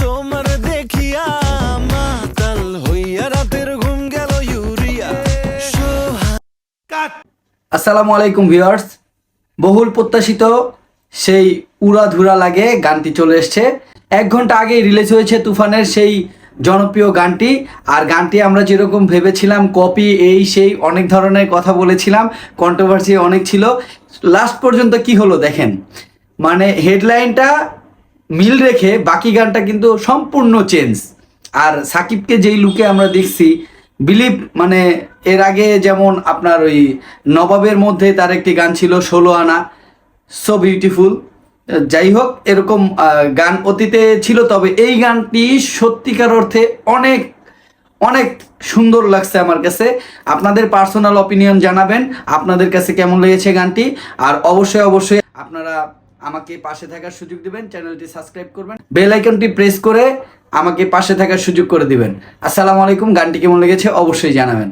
তোমার দেখিয়া মাতাল হইয়া রাতের ঘুম গেল ইউরিয়া। আসসালামু আলাইকুম ভিউয়ার্স। বহুল প্রত্যাশিত সেই উড়াধুরা লাগে গানটি চলে এসছে। এক ঘণ্টা আগেই রিলিজ হয়েছে তুফানের সেই জনপ্রিয় গানটি। আর গানটি আমরা যেরকম ভেবেছিলাম কপি এই সেই অনেক ধরনের কথা বলেছিলাম কন্ট্রোভার্সি অনেক ছিল। লাস্ট পর্যন্ত কি হলো দেখেন? মানে হেডলাইনটা মিল রেখে বাকি গানটা কিন্তু সম্পূর্ণ চেঞ্জ আর সাকিবকে যেই লুকে আমরা দেখছি বিলিভ মানে এর আগে যেমন আপনার ওই নবাবের মধ্যে তার একটি গান ছিল ষোলো আনা সো বিউটিফুল যাই হোক, এরকম গান অতীতে ছিল, তবে এই গানটি সত্যিকার অর্থে অনেক অনেক সুন্দর লাগছে আমার কাছে। আপনাদের পার্সোনাল অপিনিয়ন জানাবেন, আপনাদের কাছে কেমন লেগেছে গানটি? আর অবশ্যই অবশ্যই আপনারা আমাকে পাশে থাকার সুযোগ দিবেন, চ্যানেলটি সাবস্ক্রাইব করবেন। বেল আইকনটি প্রেস করে আমাকে পাশে থাকার সুযোগ করে দিবেন। আসসালামু আলাইকুম, গানটি কেমন লেগেছে অবশ্যই জানাবেন।